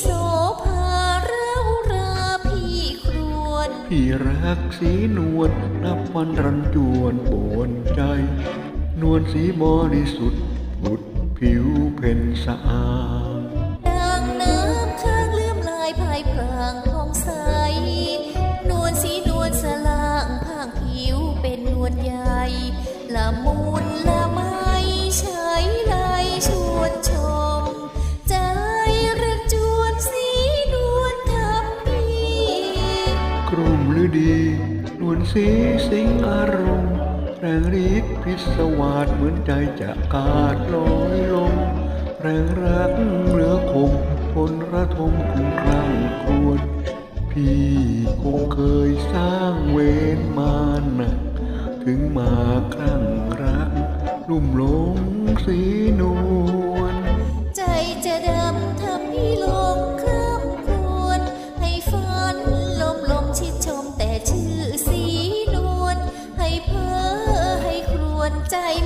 โสภาเร้าราพี่ครวนพี่รักสีนวลนับวันรันจวนโบนใจ นวลสีบริสุทธิ์ผุดผิวเพ่นสะอาดดังน้ำช้างเลื่อมลายภายพางทองใส นวลสีนวลสลางพางผิวเป็นนวลใหญ่ละมุนละ กลุ่มฤดี นวลสีสิงอารมณ์ แรงฤทธิ์พิศวาสเหมือนใจจะขาดลอยลง แรงรักเหลือคงพลระทมคุ้มคลั่งครวญพี่คงเคยสร้างเวรมาหนักถึงมาคลั่งรักลุ่มหลงสีนวลใจจะด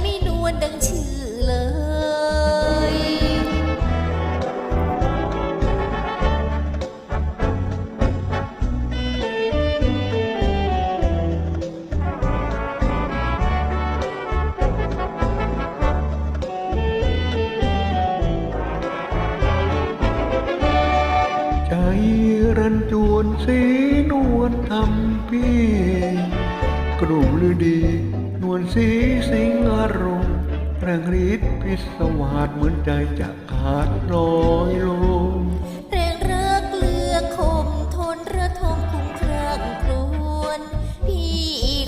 ไม่นวลดังชื่อเลยใจรันจวนสีนวลทำพี่กลุ่มฤดี นวลสีสิงอารมณ์แรงฤทธิ์พิศวาสเหมือนใจจะขาดลอยลงแรงรักเลือกคมทนระทมคุ้มครั่งครวนพี่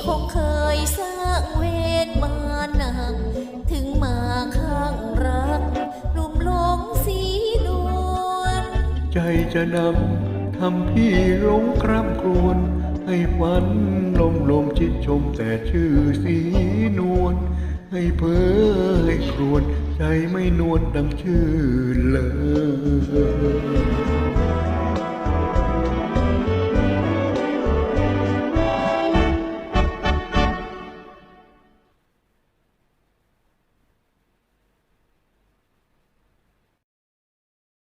คงเคยสร้างเวรมาหนัก ถึงมาข้างรักลุ่มหลงสีนวลใจจะนำทำพี่หลงคร่ำครวญ ให้ฝันลมลมชิดชมแต่ชื่อสีนวลให้เพ้อให้ครวญใจไม่นวลดังชื่อเลย